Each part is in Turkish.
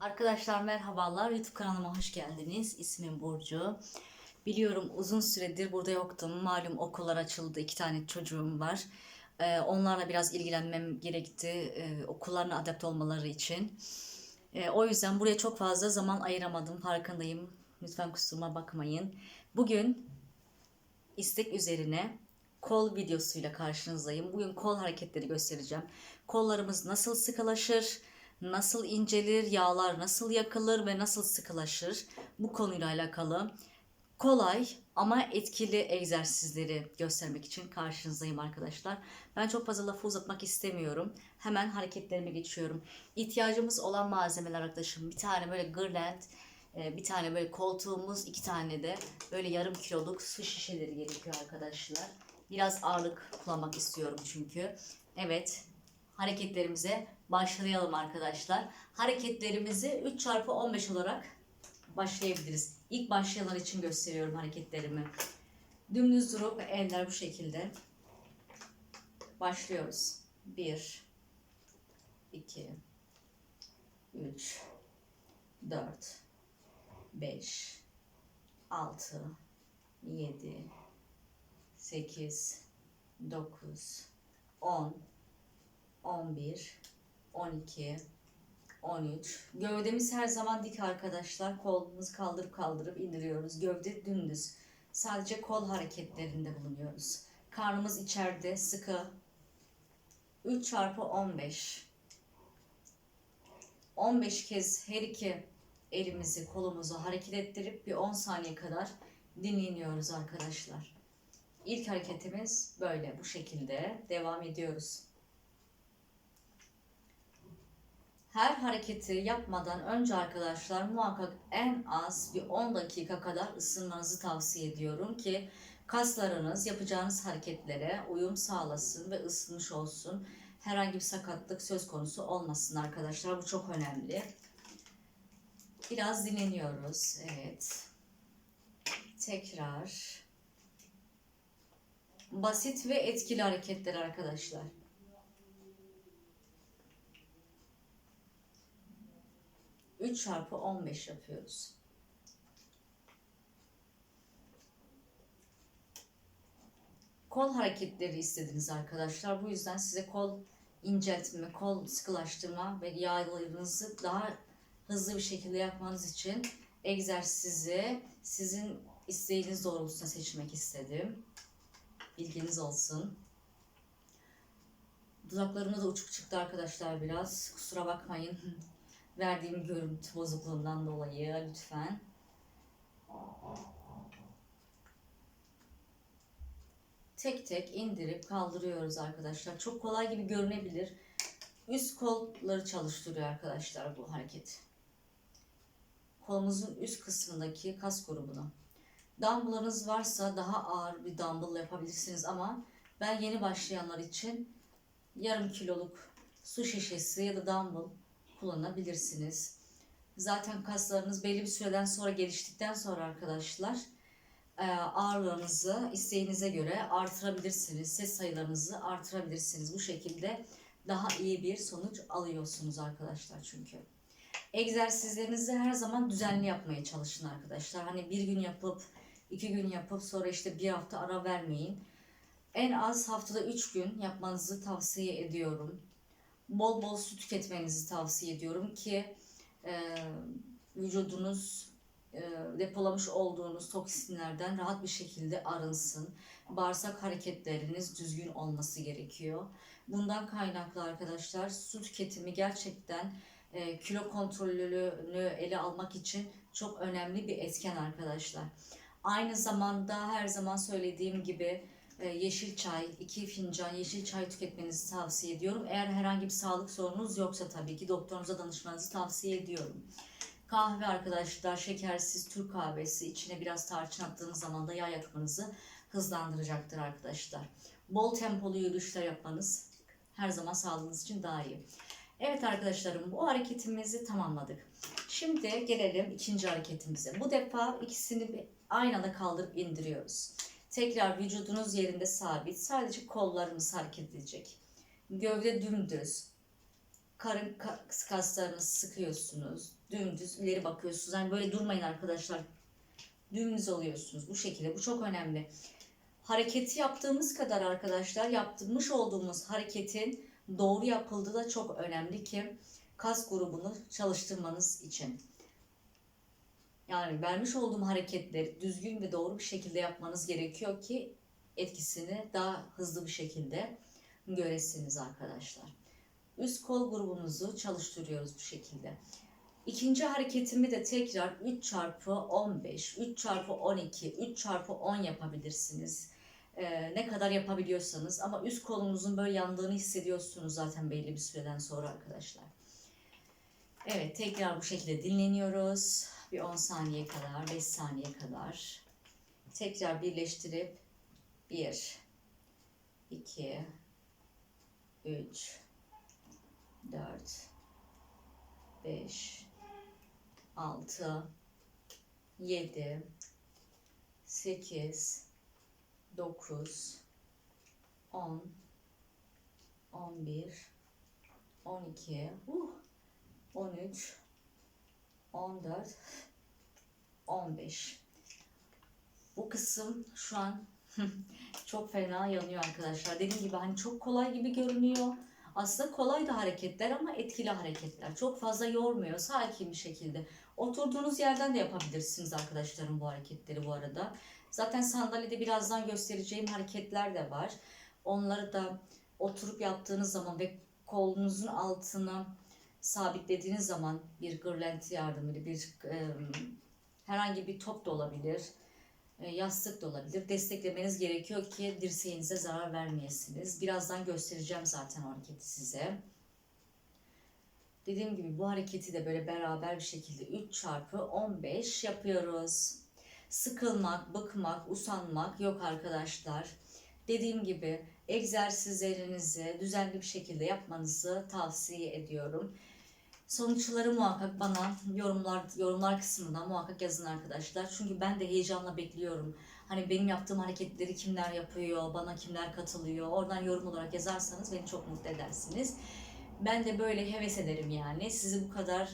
Arkadaşlar merhabalar. YouTube kanalıma hoş geldiniz. İsmim Burcu. Biliyorum uzun süredir burada yoktum. Malum okullar açıldı. iki tane çocuğum var. Ee, onlarla biraz ilgilenmem gerekti. Ee, okullarına adapte olmaları için. Ee, o yüzden buraya çok fazla zaman ayıramadım. Farkındayım. Lütfen kusuruma bakmayın. Bugün istek üzerine kol videosuyla karşınızdayım. Bugün kol hareketleri göstereceğim. Kollarımız nasıl sıkılaşır, nasıl incelir, yağlar nasıl yakılır ve nasıl sıkılaşır bu konuyla alakalı kolay ama etkili egzersizleri göstermek için karşınızdayım arkadaşlar. Ben çok fazla lafı uzatmak istemiyorum. Hemen hareketlerime geçiyorum. İhtiyacımız olan malzemeler arkadaşım. Bir tane böyle gırlent, e, bir tane böyle koltuğumuz, iki tane de böyle yarım kiloluk su şişeleri gerekiyor arkadaşlar. Biraz ağırlık kullanmak istiyorum çünkü. Evet, hareketlerimize başlayalım arkadaşlar. Hareketlerimizi 3 çarpı 15 olarak başlayabiliriz. İlk başlayanlar için gösteriyorum hareketlerimi. Dümdüz durup eller bu şekilde. Başlıyoruz. 1 2 3 4 5 6 7 8 9 10 11 12 13 Gövdemiz her zaman dik arkadaşlar. Kolumuzu kaldırıp kaldırıp indiriyoruz. Gövde dümdüz. Sadece kol hareketlerinde bulunuyoruz. Karnımız içeride sıkı. 3 çarpı 15 15 kez her iki elimizi kolumuzu hareket ettirip bir 10 saniye kadar dinleniyoruz arkadaşlar. İlk hareketimiz böyle bu şekilde devam ediyoruz. Her hareketi yapmadan önce arkadaşlar muhakkak en az bir 10 dakika kadar ısınmanızı tavsiye ediyorum ki kaslarınız yapacağınız hareketlere uyum sağlasın ve ısınmış olsun. Herhangi bir sakatlık söz konusu olmasın arkadaşlar. Bu çok önemli. Biraz dinleniyoruz. Evet. Tekrar. Basit ve etkili hareketler arkadaşlar. Üç çarpı 15 yapıyoruz. Kol hareketleri istediniz arkadaşlar. Bu yüzden size kol inceltme, kol sıkılaştırma ve yağlarınızı daha hızlı bir şekilde yapmanız için egzersizi sizin isteğiniz doğrultusunda seçmek istedim. Bilginiz olsun. Dudaklarıma da uçuk çıktı arkadaşlar biraz. Kusura bakmayın. Verdiğim görüntü bozukluğundan dolayı lütfen. Tek tek indirip kaldırıyoruz arkadaşlar. Çok kolay gibi görünebilir. Üst kolları çalıştırıyor arkadaşlar bu hareket. Kolumuzun üst kısmındaki kas grubunu. Dumbbell'ınız varsa daha ağır bir dumbbell yapabilirsiniz ama ben yeni başlayanlar için yarım kiloluk su şişesi ya da dumbbell kullanabilirsiniz. Zaten kaslarınız belli bir süreden sonra geliştikten sonra arkadaşlar e, ağırlığınızı isteğinize göre artırabilirsiniz. Ses sayılarınızı artırabilirsiniz. Bu şekilde daha iyi bir sonuç alıyorsunuz arkadaşlar çünkü. Egzersizlerinizi her zaman düzenli yapmaya çalışın arkadaşlar. Hani bir gün yapıp iki gün yapıp sonra işte bir hafta ara vermeyin. En az haftada üç gün yapmanızı tavsiye ediyorum. Bol bol su tüketmenizi tavsiye ediyorum ki e, vücudunuz e, depolamış olduğunuz toksinlerden rahat bir şekilde arınsın. Bağırsak hareketleriniz düzgün olması gerekiyor. Bundan kaynaklı arkadaşlar su tüketimi gerçekten e, kilo kontrolünü ele almak için çok önemli bir etken arkadaşlar. Aynı zamanda her zaman söylediğim gibi yeşil çay, iki fincan yeşil çay tüketmenizi tavsiye ediyorum. Eğer herhangi bir sağlık sorunuz yoksa tabii ki doktorunuza danışmanızı tavsiye ediyorum. Kahve arkadaşlar şekersiz Türk kahvesi içine biraz tarçın attığınız zaman da yağ yakmanızı hızlandıracaktır arkadaşlar. Bol tempolu yürüyüşler yapmanız her zaman sağlığınız için daha iyi. Evet arkadaşlarım bu hareketimizi tamamladık. Şimdi gelelim ikinci hareketimize. Bu defa ikisini anda kaldırıp indiriyoruz. Tekrar vücudunuz yerinde sabit. Sadece kollarımız hareket edecek. Gövde dümdüz. karın ka- kaslarınızı sıkıyorsunuz. Dümdüz ileri bakıyorsunuz. Yani böyle durmayın arkadaşlar. Dümdüz oluyorsunuz bu şekilde. Bu çok önemli. Hareketi yaptığımız kadar arkadaşlar yaptırmış olduğumuz hareketin doğru yapıldığı da çok önemli ki kas grubunu çalıştırmanız için. Yani vermiş olduğum hareketleri düzgün ve doğru bir şekilde yapmanız gerekiyor ki etkisini daha hızlı bir şekilde göresiniz arkadaşlar. Üst kol grubumuzu çalıştırıyoruz bu şekilde. İkinci hareketimi de tekrar 3 çarpı 15, 3 çarpı 12, 3 çarpı 10 yapabilirsiniz. Ee, ne kadar yapabiliyorsanız ama üst kolunuzun böyle yandığını hissediyorsunuz zaten belli bir süreden sonra arkadaşlar. Evet tekrar bu şekilde dinleniyoruz. Bir 10 saniye kadar, 5 saniye kadar. Tekrar birleştirip 1, 2, 3, 4, 5, 6, 7, 8, 9, 10, 11, 12, uh, 13, 14, 15. Bu kısım şu an çok fena yanıyor arkadaşlar. Dediğim gibi hani çok kolay gibi görünüyor. Aslında kolay da hareketler ama etkili hareketler. Çok fazla yormuyor. Sakin bir şekilde. Oturduğunuz yerden de yapabilirsiniz arkadaşlarım bu hareketleri bu arada. Zaten sandalyede birazdan göstereceğim hareketler de var. Onları da oturup yaptığınız zaman ve kolunuzun altına sabitlediğiniz zaman bir gırlenti yardımıyla bir e, herhangi bir top da olabilir, e, yastık da olabilir. Desteklemeniz gerekiyor ki dirseğinize zarar vermeyesiniz. Birazdan göstereceğim zaten hareketi size. Dediğim gibi bu hareketi de böyle beraber bir şekilde 3 çarpı 15 yapıyoruz. Sıkılmak, bıkmak, usanmak yok arkadaşlar. Dediğim gibi egzersizlerinizi düzenli bir şekilde yapmanızı tavsiye ediyorum. Sonuçları muhakkak bana yorumlar yorumlar kısmından muhakkak yazın arkadaşlar. Çünkü ben de heyecanla bekliyorum. Hani benim yaptığım hareketleri kimler yapıyor, bana kimler katılıyor. Oradan yorum olarak yazarsanız beni çok mutlu edersiniz. Ben de böyle heves ederim yani. Sizi bu kadar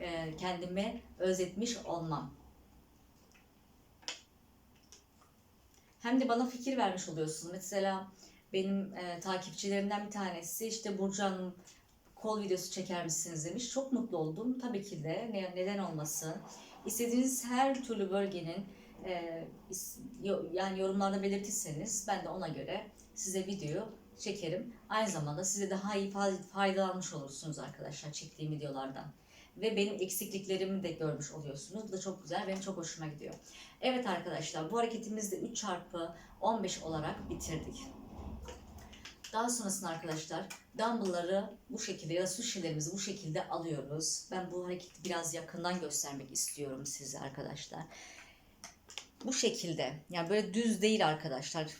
e, kendime özetmiş olmam. Hem de bana fikir vermiş oluyorsunuz. Mesela benim e, takipçilerimden bir tanesi işte Burcu Hanım kol videosu çeker misiniz demiş. Çok mutlu oldum. Tabii ki de ne, neden olmasın. İstediğiniz her türlü bölgenin e, yani yorumlarda belirtirseniz ben de ona göre size video çekerim. Aynı zamanda size daha iyi fa- faydalanmış olursunuz arkadaşlar çektiğim videolardan. Ve benim eksikliklerimi de görmüş oluyorsunuz. Bu da çok güzel. Benim çok hoşuma gidiyor. Evet arkadaşlar bu hareketimizi de 3 çarpı 15 olarak bitirdik. Daha sonrasında arkadaşlar dumbbellları bu şekilde ya da su şişelerimizi bu şekilde alıyoruz. Ben bu hareketi biraz yakından göstermek istiyorum size arkadaşlar. Bu şekilde yani böyle düz değil arkadaşlar.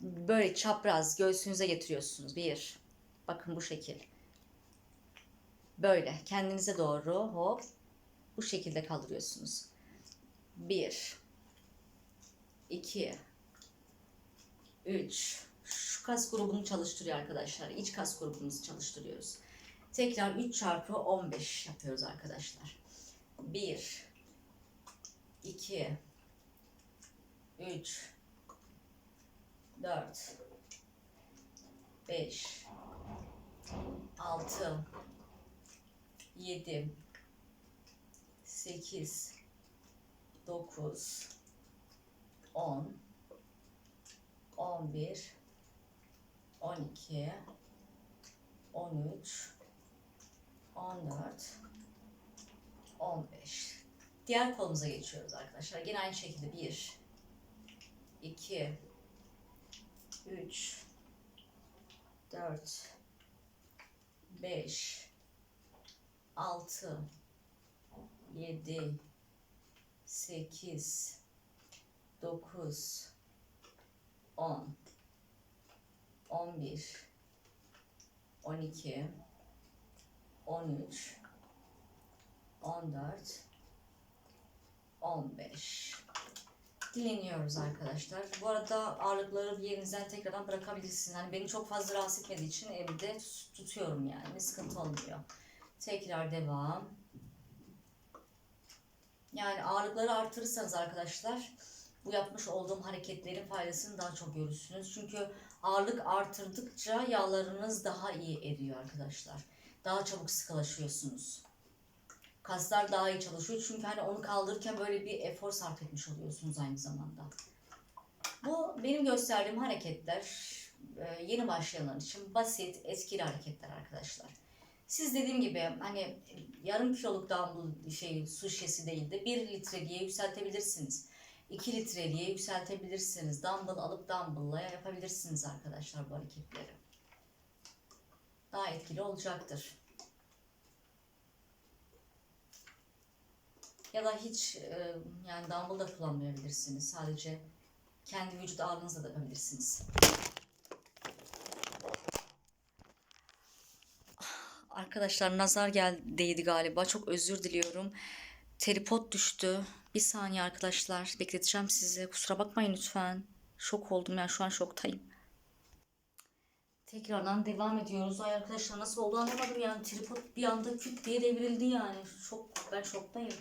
Böyle çapraz göğsünüze getiriyorsunuz. Bir. Bakın bu şekil. Böyle kendinize doğru hop bu şekilde kaldırıyorsunuz. Bir. iki, Üç. Şu kas grubunu çalıştırıyor arkadaşlar. İç kas grubumuzu çalıştırıyoruz. Tekrar 3 çarpı 15 yapıyoruz arkadaşlar. 1 2 3 4 5 6 7 8 9 10 11 12 13 14 15 Diğer kolumuza geçiyoruz arkadaşlar. Yine aynı şekilde. 1 2 3 4 5 6 7 8 9 10 11 12 13 14 15 dinleniyoruz arkadaşlar. Bu arada ağırlıkları bir yerinizden tekrardan bırakabilirsiniz. Hani beni çok fazla rahatsız etmediği için evde tut- tutuyorum yani. Sıkıntı olmuyor. Tekrar devam. Yani ağırlıkları artırırsanız arkadaşlar bu yapmış olduğum hareketlerin faydasını daha çok görürsünüz. Çünkü ağırlık artırdıkça yağlarınız daha iyi eriyor arkadaşlar. Daha çabuk sıkılaşıyorsunuz. Kaslar daha iyi çalışıyor çünkü hani onu kaldırırken böyle bir efor sarf etmiş oluyorsunuz aynı zamanda. Bu benim gösterdiğim hareketler e, yeni başlayanlar için basit, etkili hareketler arkadaşlar. Siz dediğim gibi hani yarım kiloluk dumbbell şey su şişesi değil de 1 litreliğe yükseltebilirsiniz. 2 litreliğe yükseltebilirsiniz. Dumbbell alıp dumbbell'la yapabilirsiniz arkadaşlar bu hareketleri. Daha etkili olacaktır. Ya da hiç e, yani dumbbell da kullanmayabilirsiniz. Sadece kendi vücut ağırlığınızla da yapabilirsiniz. Arkadaşlar nazar gel değdi galiba. Çok özür diliyorum. Tripod düştü. Bir saniye arkadaşlar. Bekleteceğim sizi. Kusura bakmayın lütfen. Şok oldum yani şu an şoktayım. Tekrardan devam ediyoruz. Ay arkadaşlar nasıl oldu anlamadım yani. Tripod bir anda küt diye devrildi yani. Şok, ben şoktayım.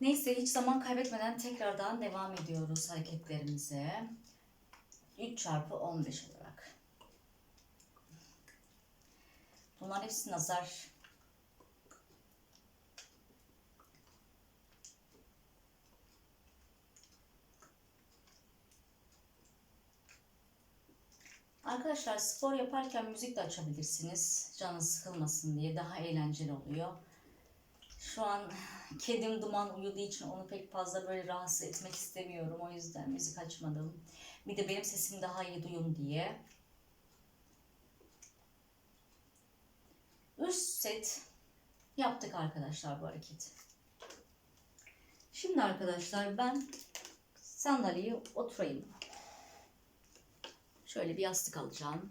Neyse hiç zaman kaybetmeden tekrardan devam ediyoruz hareketlerimize. 3 çarpı 15 olarak. Bunlar hepsi nazar. Arkadaşlar spor yaparken müzik de açabilirsiniz. Canınız sıkılmasın diye daha eğlenceli oluyor. Şu an kedim duman uyuduğu için onu pek fazla böyle rahatsız etmek istemiyorum. O yüzden müzik açmadım. Bir de benim sesim daha iyi duyun diye. Üst set yaptık arkadaşlar bu hareketi. Şimdi arkadaşlar ben sandalyeye oturayım. Şöyle bir yastık alacağım.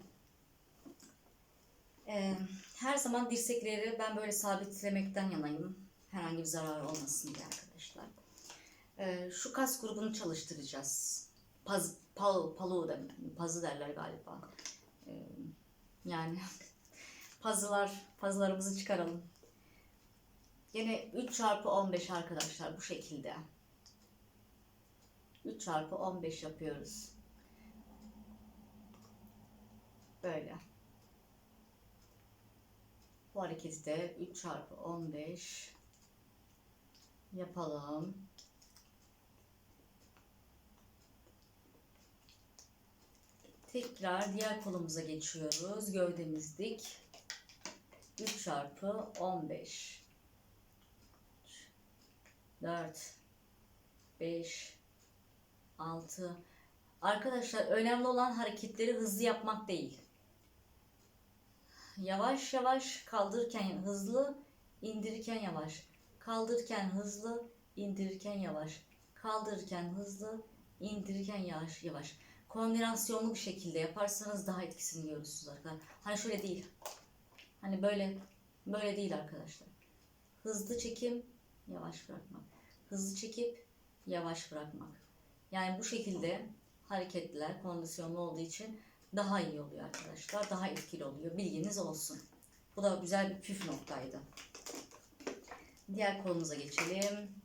Ee, her zaman dirsekleri ben böyle sabitlemekten yanayım. Herhangi bir zarar olmasın diye arkadaşlar. Ee, şu kas grubunu çalıştıracağız. Paz, pal, palu da, pazı derler galiba. Ee, yani pazılar, pazılarımızı çıkaralım. Yine 3 çarpı 15 arkadaşlar bu şekilde. 3 çarpı 15 yapıyoruz. Böyle. Bu hareketi de 3 çarpı 15 yapalım. Tekrar diğer kolumuza geçiyoruz. Gövdemiz dik. 3 çarpı 15 4 5 6 Arkadaşlar önemli olan hareketleri hızlı yapmak değil. Yavaş yavaş kaldırırken hızlı, indirirken yavaş. Kaldırırken hızlı, indirirken yavaş. Kaldırırken hızlı, indirirken yavaş yavaş. Kombinasyonlu bir şekilde yaparsanız daha etkisini görürsünüz arkadaşlar. Hani şöyle değil. Hani böyle böyle değil arkadaşlar. Hızlı çekim, yavaş bırakmak. Hızlı çekip yavaş bırakmak. Yani bu şekilde hareketler kondisyonlu olduğu için daha iyi oluyor arkadaşlar. Daha etkili oluyor. Bilginiz olsun. Bu da güzel bir püf noktaydı. Diğer kolumuza geçelim.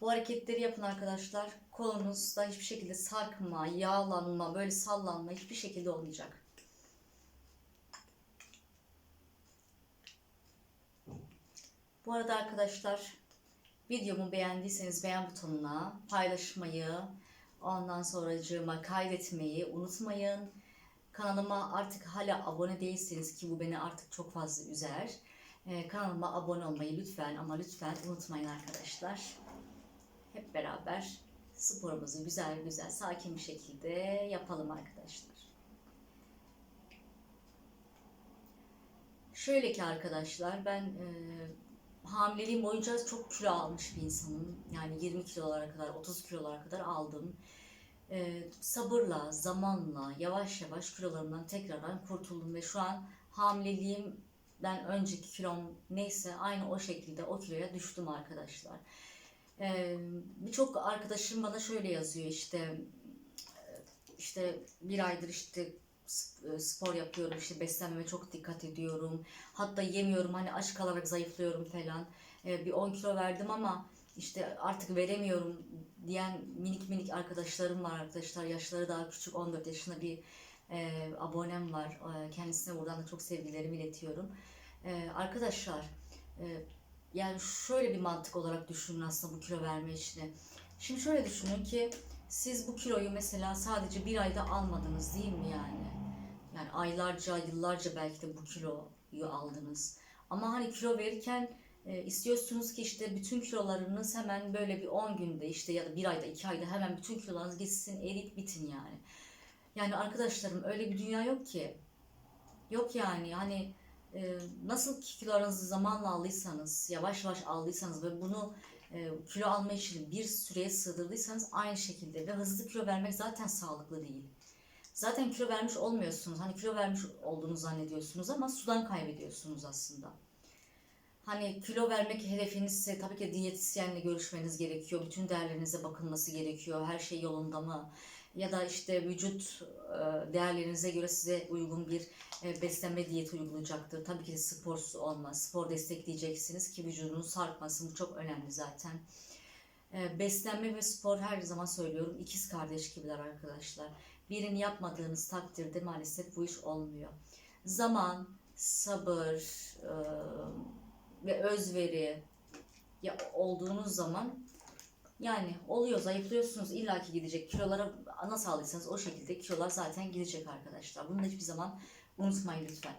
Bu hareketleri yapın arkadaşlar. Kolunuzda hiçbir şekilde sarkma, yağlanma, böyle sallanma hiçbir şekilde olmayacak. Bu arada arkadaşlar videomu beğendiyseniz beğen butonuna paylaşmayı, ondan sonracığıma kaydetmeyi unutmayın. Kanalıma artık hala abone değilseniz ki bu beni artık çok fazla üzer. Ee, kanalıma abone olmayı lütfen ama lütfen unutmayın arkadaşlar. Hep beraber sporumuzu güzel güzel sakin bir şekilde yapalım arkadaşlar. Şöyle ki arkadaşlar ben e, hamileliğim boyunca çok kilo almış bir insanım. Yani 20 kilolara kadar, 30 kilolara kadar aldım. Ee, sabırla, zamanla, yavaş yavaş kilolarımdan tekrardan kurtuldum ve şu an hamileliğim ben önceki kilom neyse aynı o şekilde o kiloya düştüm arkadaşlar. Ee, Birçok arkadaşım bana şöyle yazıyor işte işte bir aydır işte spor yapıyorum işte beslenmeme çok dikkat ediyorum. Hatta yemiyorum hani aç kalarak zayıflıyorum falan. Ee, bir 10 kilo verdim ama işte artık veremiyorum diyen minik minik arkadaşlarım var arkadaşlar. Yaşları daha küçük 14 yaşında bir e, abonem var. E, kendisine buradan da çok sevgilerimi iletiyorum. E, arkadaşlar e, yani şöyle bir mantık olarak düşünün aslında bu kilo verme işini. Şimdi şöyle düşünün ki siz bu kiloyu mesela sadece bir ayda almadınız değil mi yani? Yani aylarca, yıllarca belki de bu kiloyu aldınız. Ama hani kilo verirken e, istiyorsunuz ki işte bütün kilolarınız hemen böyle bir 10 günde işte ya da bir ayda, iki ayda hemen bütün kilolarınız gitsin, erit bitin yani. Yani arkadaşlarım öyle bir dünya yok ki. Yok yani hani e, nasıl ki kilolarınızı zamanla aldıysanız, yavaş yavaş aldıysanız ve bunu e, kilo alma işini bir süreye sığdırdıysanız aynı şekilde ve hızlı kilo vermek zaten sağlıklı değil. Zaten kilo vermiş olmuyorsunuz. Hani kilo vermiş olduğunu zannediyorsunuz ama sudan kaybediyorsunuz aslında. Hani kilo vermek hedefinizse tabii ki diyetisyenle görüşmeniz gerekiyor. Bütün değerlerinize bakılması gerekiyor. Her şey yolunda mı? Ya da işte vücut e, değerlerinize göre size uygun bir e, beslenme diyeti uygulayacaktır. Tabii ki sporsuz olmaz. Spor destekleyeceksiniz ki vücudunuz sarkmasın. Bu çok önemli zaten. E, Beslenme ve spor her zaman söylüyorum ikiz kardeş gibiler arkadaşlar. Birini yapmadığınız takdirde maalesef bu iş olmuyor. Zaman, sabır e, ve özveri ya olduğunuz zaman yani oluyor zayıflıyorsunuz illaki gidecek kilolara nasıl aldıysanız o şekilde kilolar zaten gidecek arkadaşlar. Bunu da hiçbir zaman unutmayın lütfen.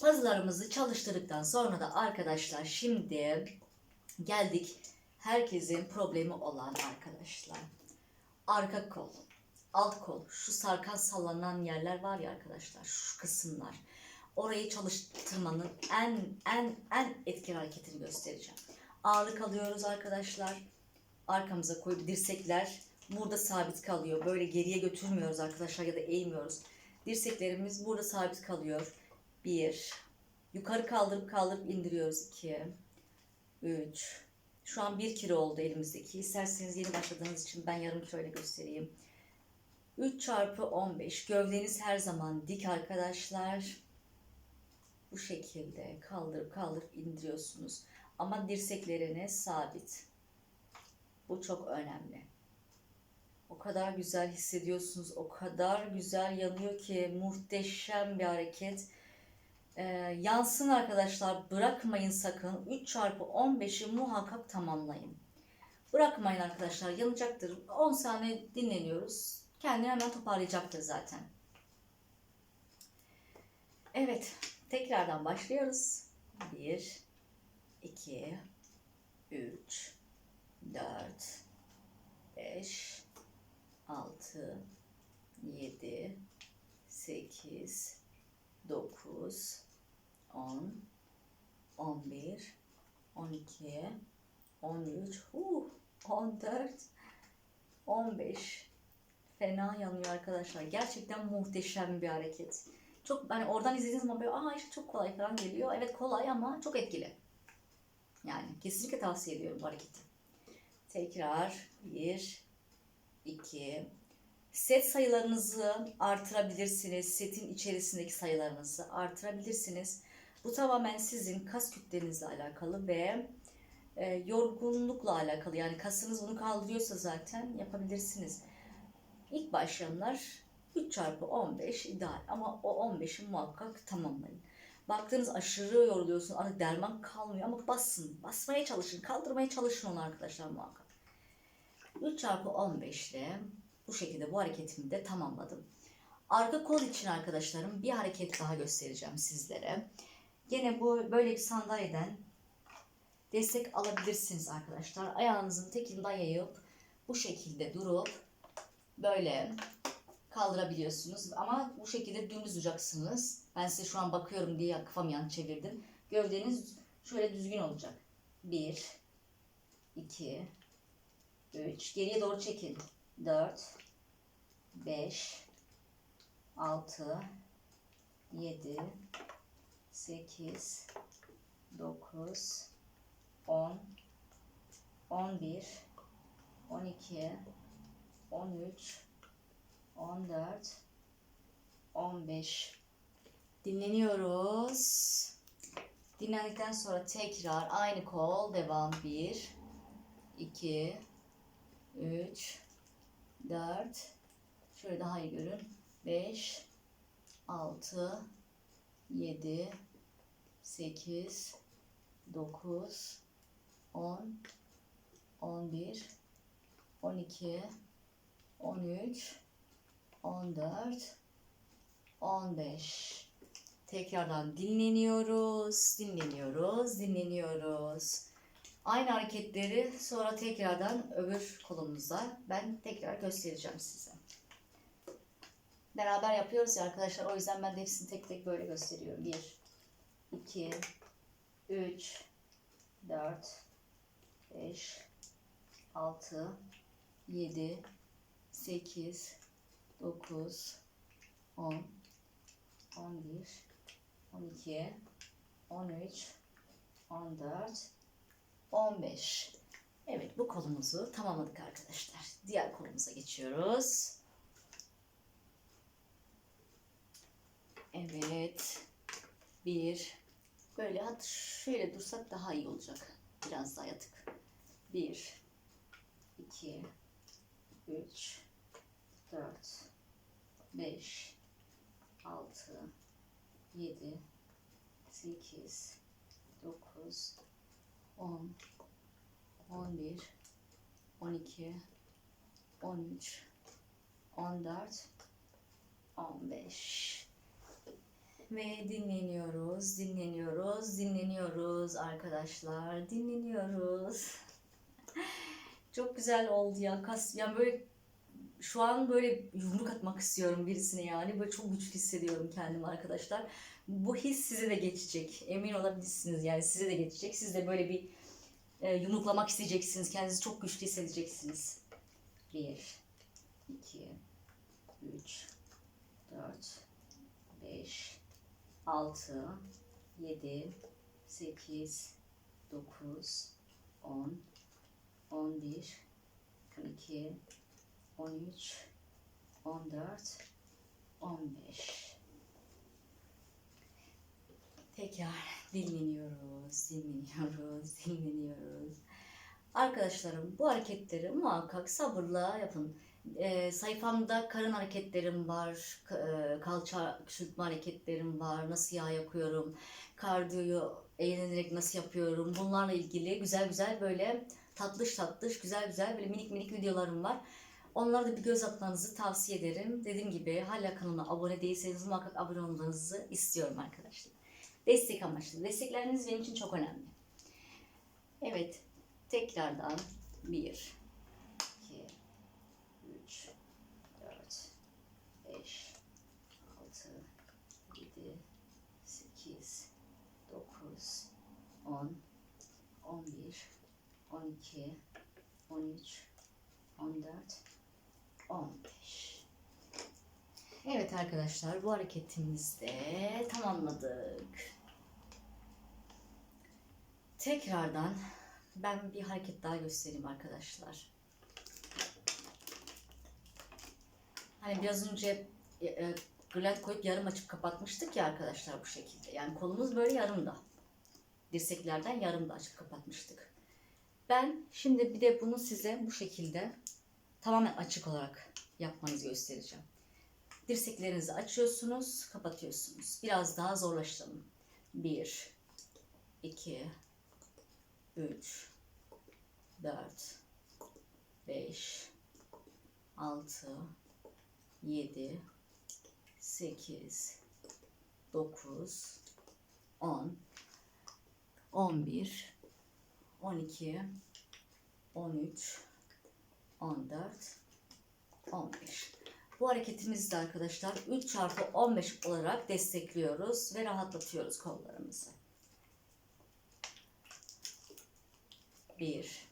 Puzzle'larımızı çalıştırdıktan sonra da arkadaşlar şimdi geldik herkesin problemi olan arkadaşlar. Arka kol, alt kol, şu sarkan sallanan yerler var ya arkadaşlar şu kısımlar. Orayı çalıştırmanın en en en etkili hareketini göstereceğim. Ağırlık alıyoruz arkadaşlar arkamıza koyup dirsekler burada sabit kalıyor. Böyle geriye götürmüyoruz arkadaşlar ya da eğmiyoruz. Dirseklerimiz burada sabit kalıyor. Bir. Yukarı kaldırıp kaldırıp indiriyoruz. iki. Üç. Şu an bir kilo oldu elimizdeki. İsterseniz yeni başladığınız için ben yarım kiloyla göstereyim. 3 çarpı 15. Gövdeniz her zaman dik arkadaşlar. Bu şekilde kaldırıp kaldırıp indiriyorsunuz. Ama dirsekleriniz sabit. Bu çok önemli. O kadar güzel hissediyorsunuz. O kadar güzel yanıyor ki muhteşem bir hareket. Ee, yansın arkadaşlar. Bırakmayın sakın. 3 çarpı 15'i muhakkak tamamlayın. Bırakmayın arkadaşlar. Yanacaktır. 10 saniye dinleniyoruz. Kendini hemen toparlayacaktır zaten. Evet. Tekrardan başlıyoruz. 1 2 3 4 5 6 7 8 9 10 11 12 13 uh, 14 15 fena yanıyor arkadaşlar. Gerçekten muhteşem bir hareket. Çok hani oradan izlediğiniz zaman böyle aa işte çok kolay falan geliyor. Evet kolay ama çok etkili. Yani kesinlikle tavsiye ediyorum bu hareketi. Tekrar 1 2 Set sayılarınızı artırabilirsiniz. Setin içerisindeki sayılarınızı artırabilirsiniz. Bu tamamen sizin kas kütlenizle alakalı ve e, yorgunlukla alakalı. Yani kasınız bunu kaldırıyorsa zaten yapabilirsiniz. İlk başlayanlar 3 çarpı 15 ideal ama o 15'i muhakkak tamamlayın. Baktığınız aşırı yoruluyorsun artık derman kalmıyor ama basın. Basmaya çalışın. Kaldırmaya çalışın onu arkadaşlar muhakkak. 3 çarpı 15 ile bu şekilde bu hareketimi de tamamladım. Arka kol için arkadaşlarım bir hareket daha göstereceğim sizlere. Yine bu böyle bir sandalyeden destek alabilirsiniz arkadaşlar. Ayağınızın tekini dayayıp bu şekilde durup böyle kaldırabiliyorsunuz. Ama bu şekilde dümdüz duracaksınız. Ben size şu an bakıyorum diye kafamı yan çevirdim. Gövdeniz şöyle düzgün olacak. 1 2 3 Geriye doğru çekin. 4 5 6 7 8, 9, 10, 11, 12, 13, 14, 15. Dinleniyoruz. Dinlendikten sonra tekrar aynı kol devam. 1, 2, 3, 4, şöyle daha iyi görün. 5, 6, 7, 8, 9, 10, 11, 12, 13, 14, 15. Tekrardan dinleniyoruz, dinleniyoruz, dinleniyoruz. Aynı hareketleri sonra tekrardan öbür kolumuzda ben tekrar göstereceğim size. Beraber yapıyoruz ya arkadaşlar. O yüzden ben de hepsini tek tek böyle gösteriyorum. 1, 2, 3, 4, 5, 6, 7, 8, 9, 10, 11, 12, 13, 14, 15. Evet bu kolumuzu tamamladık arkadaşlar. Diğer kolumuza geçiyoruz. Evet. Bir. Böyle hat şöyle dursak daha iyi olacak. Biraz daha yatık. Bir. iki, Üç. Dört. Beş. Altı. Yedi. Sekiz. Dokuz. On. On bir. On iki. On üç. On dört. On beş. Ve dinleniyoruz, dinleniyoruz, dinleniyoruz arkadaşlar, dinleniyoruz. Çok güzel oldu ya. Kas, yani böyle şu an böyle yumruk atmak istiyorum birisine yani. Böyle çok güçlü hissediyorum kendimi arkadaşlar. Bu his size de geçecek. Emin olabilirsiniz yani size de geçecek. Siz de böyle bir e, yumruklamak isteyeceksiniz. Kendinizi çok güçlü hissedeceksiniz. 1, 2, 3, 4, 5, 6, 7, 8, 9, 10, 11, 12, 13, 14, 15. Tekrar dinleniyoruz, dinleniyoruz, dinleniyoruz. Arkadaşlarım bu hareketleri muhakkak sabırla yapın. E, sayfamda karın hareketlerim var, e, kalça küçültme hareketlerim var, nasıl yağ yakıyorum, kardiyoyu eğlenerek nasıl yapıyorum. Bunlarla ilgili güzel güzel böyle tatlış tatlış, güzel güzel böyle minik minik videolarım var. Onlara da bir göz atmanızı tavsiye ederim. Dediğim gibi hala kanalıma abone değilseniz muhakkak abone olmanızı istiyorum arkadaşlar. Destek amaçlı. Destekleriniz benim için çok önemli. Evet, tekrardan bir, iki, 3, 4, 5, 6, 7, 8, 9, 10, 11, 12, 13, 14, 15. Evet arkadaşlar bu hareketimizi de tamamladık. Tekrardan ben bir hareket daha göstereyim arkadaşlar. Hani biraz önce e, e, koyup yarım açıp kapatmıştık ya arkadaşlar bu şekilde. Yani kolumuz böyle yarımda. Dirseklerden yarımda açıp kapatmıştık. Ben şimdi bir de bunu size bu şekilde tamamen açık olarak yapmanızı göstereceğim. Dirseklerinizi açıyorsunuz, kapatıyorsunuz. Biraz daha zorlaştıralım. 1 2 3 4 5 6 7 8 9 10 11 12 13 14 15 bu hareketimizi de arkadaşlar 3 çarpı 15 olarak destekliyoruz ve rahatlatıyoruz kollarımızı. 1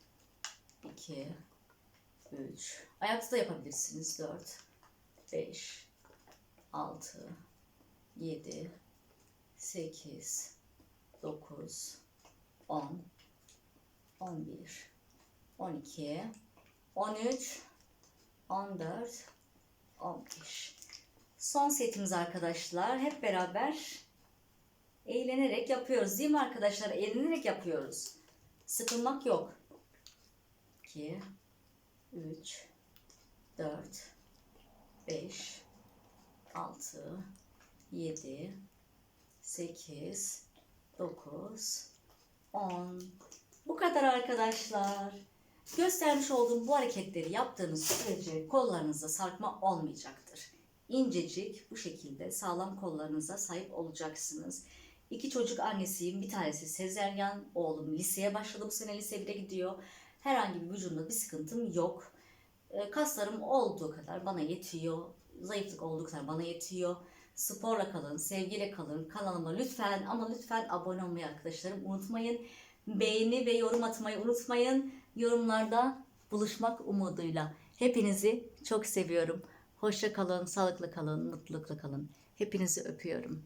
2 3 Ayakta da yapabilirsiniz. 4 5 6 7 8, 9, 10, 11, 12, 13, 14, 15. Son setimiz arkadaşlar. Hep beraber eğlenerek yapıyoruz. Değil mi arkadaşlar? Eğlenerek yapıyoruz. Sıkılmak yok. 2, 3, 4, 5, 6, 7, 8, 9, 10. Bu kadar arkadaşlar. Göstermiş olduğum bu hareketleri yaptığınız sürece kollarınızda sarkma olmayacaktır. İncecik bu şekilde sağlam kollarınıza sahip olacaksınız. İki çocuk annesiyim. Bir tanesi sezeryan. Oğlum liseye başladı. Bu sene lise 1'e gidiyor. Herhangi bir vücudumda bir sıkıntım yok. E, Kaslarım olduğu kadar bana yetiyor. Zayıflık olduğu kadar bana yetiyor. Sporla kalın, sevgiyle kalın. Kanalıma lütfen ama lütfen abone olmayı arkadaşlarım unutmayın. Beğeni ve yorum atmayı unutmayın. Yorumlarda buluşmak umuduyla. Hepinizi çok seviyorum. Hoşça kalın, sağlıklı kalın, mutlulukla kalın. Hepinizi öpüyorum.